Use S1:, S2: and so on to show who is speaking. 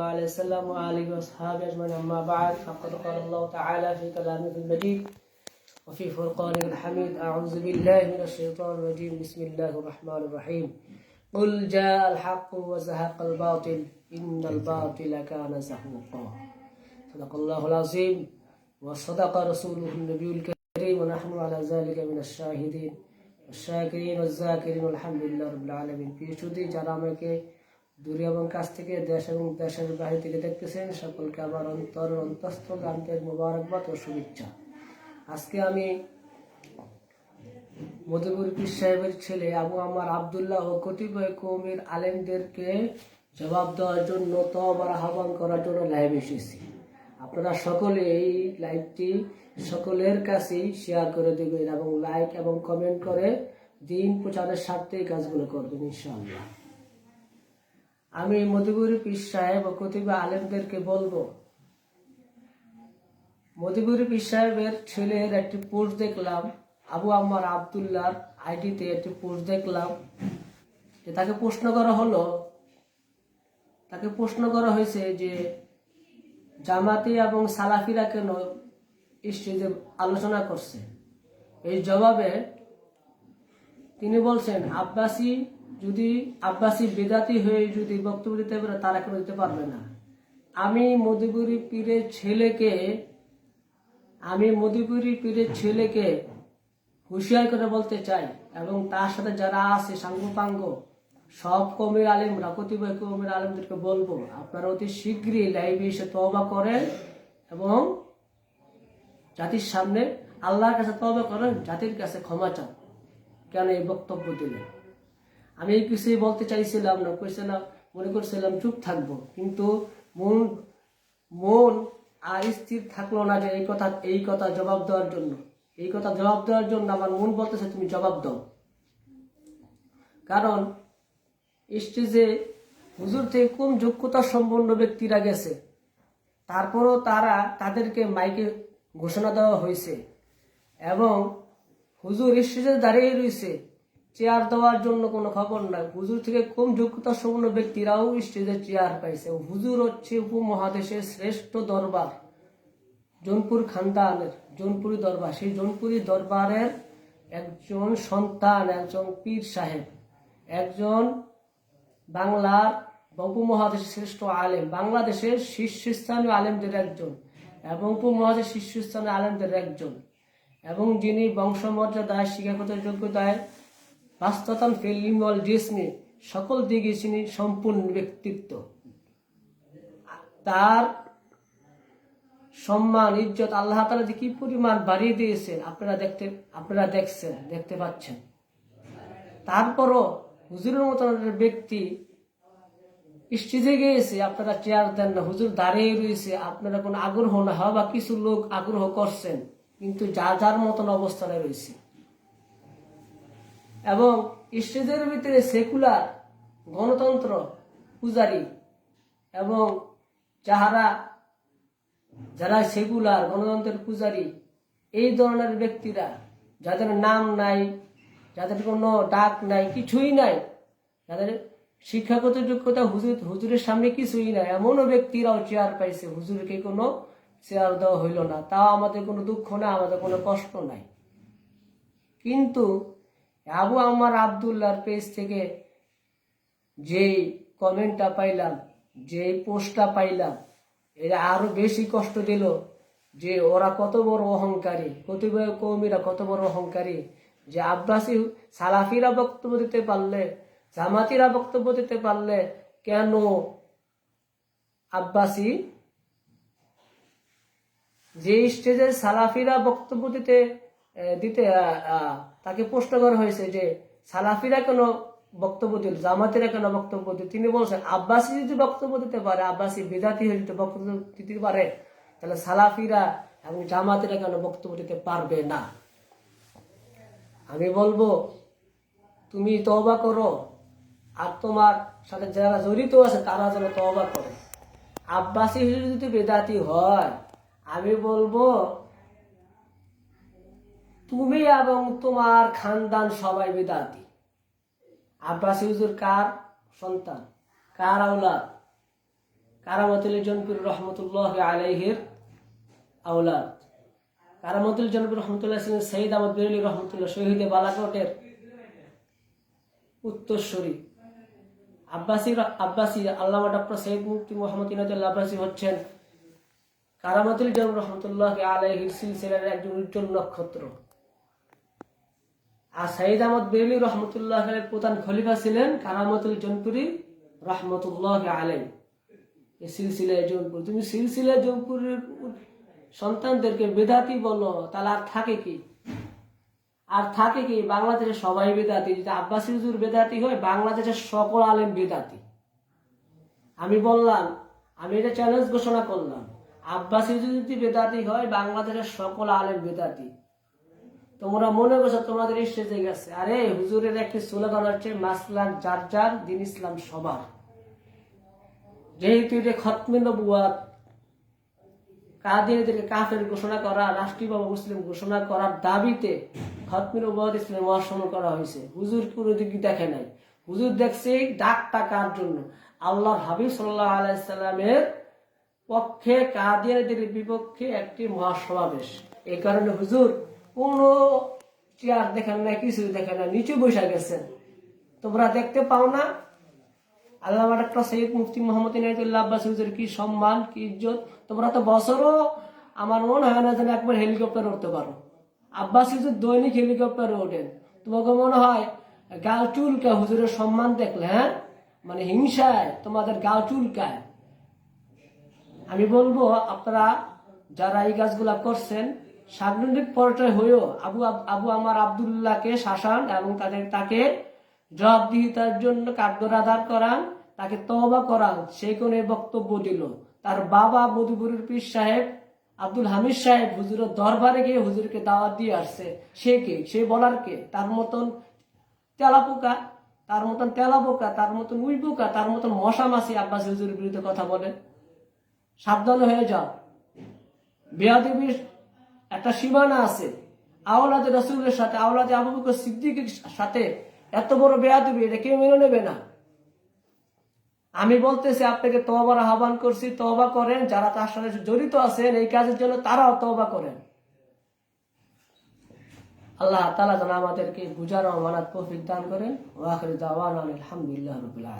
S1: وعلى وسلم وآله وأصحابه أجمعين أما بعد فقد قال الله تعالى في كلامه المجيد وفي فرقان الحميد أعوذ بالله من الشيطان الرجيم بسم الله الرحمن الرحيم. قل جاء الحق وزهق الباطل إن الباطل كان زهوقا. صدق الله العظيم. وصدق رسوله النبي الكريم ونحن على ذلك من الشاهدين الشاكرين والذاكرين والحمد لله رب العالمين. في شدي جرامك দূরে এবং কাছ থেকে, দেশ এবং দেশের বাহির থেকে দেখতেছেন সকলকে আমার অন্তর অন্তঃস্থল আন্তরিক মোবারকবাদ ও শুভেচ্ছা। আজকে আমি মধুপুর পীর সাহেবের ছেলে আবু আমার আবদুল্লাহ ও কতিপয় কৌমের আলেমদেরকে জবাব দেওয়ার জন্য তবার আহ্বান করার জন্য লাইভ এসেছি। আপনারা সকলে এই লাইভটি সকলের কাছেই শেয়ার করে দেবেন এবং লাইক এবং কমেন্ট করে দিন প্রচারের স্বার্থে এই কাজগুলো করবেন, ইনশাআল্লাহ। আমি মধুপুরী পীর সাহেব ও কতিপয় আলেমদেরকে বলব মধুপুরী পীর সাহেবের ছেলের একটি পোস্ট দেখলাম, আবু আমার আবদুল্লার আইডিতে একটি পোস্ট দেখলাম, যে তাকে প্রশ্ন করা হলো, তাকে প্রশ্ন করা হয়েছে যে জামাতি এবং সালাফিরা কেন স্টেজে আলোচনা করছে? এই জবাবে তিনি বলছেন, আব্বাসী যদি আব্বাসী বেদাতি হয়ে যদি বক্তব্য দিতে পারে তারা কেন দিতে পারবে না। আমি মধুপুরী পীরের ছেলেকে, আমি মধুপুরী পীরের ছেলেকে হুঁশিয়ার করে বলতে চাই, এবং তার সাথে যারা আছে, সাঙ্গপাঙ্গ, সব কমের আলেমরা কতিপয় কমের আলেমদেরকে বলব, আপনারা অতি শীঘ্রই লাইভে এসে তবা করেন এবং জাতির সামনে আল্লাহর কাছে তবা করেন, জাতির কাছে ক্ষমা চান। কেন এই বক্তব্য দিলেন? আমি এই কিছুই বলতে চাইছিলাম না, কইছিলাম, মনে করছিলাম চুপ থাকব। কিন্তু মন মন আর স্থির থাকল না যে এই কথা এই কথা জবাব দেওয়ার জন্য। এই কথা জবাব দেওয়ার জন্য আমার মন বলতেছে, তুমি জবাব দাও। কারণ, স্টেজে হুজুর থেকে কোন যোগ্যতা সম্পন্ন ব্যক্তিরা গেছে, তারপরও তারা তাদেরকে মাইকে ঘোষণা দেওয়া হয়েছে। এবং হুজুর স্টেজে দাঁড়িয়ে রয়েছে চেয়ার দেওয়ার জন্য কোনো খবর নাই হুজুর থেকে কম যোগ্যতা সম্পন্ন ব্যক্তিরাও স্টেজে চেয়ার পাইছে। হুজুর হচ্ছে উপমহাদেশের শ্রেষ্ঠ দরবার, জৌনপুর খানদানের, জৌনপুরি দরবার। সেই জৌনপুরি দরবারের একজন সন্তান, একজন পীর সাহেব, একজন বাংলার উপমহাদেশের শ্রেষ্ঠ আলেম, বাংলাদেশের শীর্ষস্থানীয় আলেমদের একজন এবং উপমহাদেশের শীর্ষস্থানীয় আলেমদের একজন এবং যিনি বংশমর্যাদায় শিক্ষাগত যোগ্যতায় বাস্ততান ফিল্মল ডিসনি সকল দিকে তিনি সম্পূর্ণ ব্যক্তিত্ব। তার সম্মান, ইজ্জত আল্লাহ তালা কি পরিমাণ বাড়িয়ে দিয়েছেন, আপনারা দেখতে, আপনারা দেখছেন, দেখতে পাচ্ছেন। তারপরও হুজুরের মতন ব্যক্তি স্টেজে গিয়েছে, আপনারা চেয়ার দেন না, হুজুর দাঁড়িয়ে রয়েছে, আপনারা কোনো আগ্রহ না হওয়া বা কিছু লোক আগ্রহ করছেন, কিন্তু যা যার মতন অবস্থানে রয়েছে। এবং স্টেজের ভিতরে সেকুলার গণতন্ত্র পূজারী এবং যাহারা, যারা সেকুলার গণতন্ত্রের পূজারী, এই ধরনের ব্যক্তিরা, যাদের নাম নাই, যাদের কোনো ডাক নাই, কিছুই নাই, যাদের শিক্ষাগত যোগ্যতা হুজুর, হুজুরের সামনে কিছুই নাই, এমনও ব্যক্তিরাও চেয়ার পাইছে, হুজুরকে কোনো চেয়ার দেওয়া হইল না। তাও আমাদের কোনো দুঃখ নাই, আমাদের কোনো কষ্ট নাই। কিন্তু আবু আমার আবদুল্লাহর পেজ থেকে যেই কমেন্টটা পাইলাম, যেই পোস্টটা পাইলাম এটা আরও বেশি কষ্ট দিল যে ওরা কত বড় অহংকারী, কতিপয় কৌমিরা কত বড় অহংকারী, যে আব্বাসী সালাফিরা বক্তব্য দিতে পারলে, জামাতিরা বক্তব্য দিতে পারলে কেন আব্বাসী যে স্টেজে সালাফিরা বক্তব্য দিতে দিতে তাকে প্রশ্ন করা হয়েছে যে, সালাফিরা কেন বক্তব্য দিল, জামাতিরা কেন বক্তব্য দিল? তিনি বলছেন, আব্বাসী যদি বক্তব্য দিতে পারে, আব্বাসী বিদাতি হয়ে যদি বক্তব্য দিতে পারে, তাহলে সালাফিরা এবং জামাতিরা কেন বক্তব্য দিতে পারবে না? আমি বলব, তুমি তওবা করো, আর তোমার সাথে যারা জড়িত আছে, তারা যেন তওবা করে। আব্বাসী যদি বেদাতি হয়, আমি বলব এবং তোমার খানদান সবাই বেদাতি আব্বাসী হুজুর কার সন্তান? কার আওলাদ? কারামতুল জনপুর রহমতুল্লাহ আলাইহির আওলাদ। কারামতুল জনপুর রহমতুল্লাহ ছিলেন সঈদ আহমদ বেরলি রহমতুল্লাহ, শহীদে বালাকটের উত্তরস্বরী আব্বাসী আব্বাসী, আল্লামা ডক্টর সৈয়দ মুফতি মোহাম্মদ ইনাদুল্লাহ আব্বাসী হচ্ছেন কারামতুল জন রহমতুল্লাহ আলাইহির সিলসিলার একজন উজ্জ্বল নক্ষত্র। আর সাইদ আহমদ বেরলি রহমতুল্লাহ আলাইহির প্রধান খলিফা ছিলেন কারামতুল জনপুরি রহমতুল্লাহ আলাই। এই সিলসিলায় জৌনপুর। তুমি সিলসিলায় জৌনপুরের সন্তানদেরকে বেদাতি বলো, তাহলে আর থাকে কি? আর থাকে কি? বাংলাদেশে সবাই বেদাতি। যদি আব্বাসী হুজুর বেদাতি হয়, বাংলাদেশের সকল আলেম বেদাতি। আমি বললাম, আমি এটা চ্যালেঞ্জ ঘোষণা করলাম। আব্বাসী হুজুর যদি বেদাতি হয়, বাংলাদেশের সকল আলেম বেদাতি। তোমরা মনে করছ তোমাদের স্টেজে গেছে। আরে, হুজুরের একটি স্লোগান হচ্ছে মাসলাক যার যার দিন ইসলাম সবার। যেহেতু এটা খতমে নবুয়াত কাদিনীদেরকে কাফের ঘোষণা করা রাষ্ট্রীয়ভাবে মুসলিম ঘোষণা করার দাবিতে খতমে নবুয়াত ইসলাম মহাসম্মান করা হয়েছে। হুজুর কোনো দিকে দেখে নাই। হুজুর দেখছে ডাকটা কার জন্য? আল্লাহ হাবিব সাল্লাহ আলাইসাল্লামের পক্ষে কাদিয়ানদের বিপক্ষে একটি মহাসমাবেশ। এই কারণে হুজুর কোনো চেয়ার দেখেন না কিছু দেখেন না নিচে বসে গেছেন। তোমরা দেখতে পাও না। আল্লাহ ডাক্তার সৈয়দ মুফতি মোহাম্মদ ইনায়তুল্লাহ আব্বাস হুজুর কি সম্মান, কি ইজ্জত? তোমরা তো বছরও আমার মনে হয় না যেন একবার হেলিকপ্টার উঠতে পারো। আব্বাস হুজুর দৈনিক হেলিকপ্টারে ওঠেন। তোমাকে মনে হয় গাল চুলকা হুজুরের সম্মান দেখলে হ্যাঁ? মানে হিংসায় তোমাদের গাল চুলকায়। আমি বলব, আপনারা যারা এই কাজগুলা করছেন সাংগঠনিক পর্যায়ে হয়েও আবু আবু আমার আবদুল্লাহকে শাসান এবং তাদের, তাকে জবাবদিহিতার জন্য কার্যরাধার করান, তাকে তহবা করান। সেই কোন বক্তব্য দিল। তার বাবা মধুপুরের পীর সাহেব, আব্দুল হামিদ সাহেব হুজুরের দরবারে গিয়ে হুজুরকে দাওয়াত দিয়ে আসছে। সে কে? সে বলার কে? তার মতন তেলাপোকা, তার মতন তেলাপোকা, তার মতন উইপোকা, তার মতন মশা মাসি আব্বাস হুজুরের বিরুদ্ধে কথা বলে। সাবধান হয়ে যাও। বেয়াদবির একটা সীমানা আছে। আওলাদে রসুলের সাথে, আওলাদে আবু বকর সিদ্দিকের সাথে এত বড় বেয়া বেয়াদবি, এটা কেউ মেনে নেবে না? আমি বলতেছি, আপনাকে তহবার আহ্বান করছি তহবা করেন, যারা তার সাথে জড়িত আছেন, এই কাজের জন্য তারাও তহবা করেন। আল্লাহ তালা যেন আমাদেরকে বুঝার ও মানাত কৌফিক দান করেন। ওয়াখির দাওয়ান আলহামদুলিল্লাহ রবিল্লা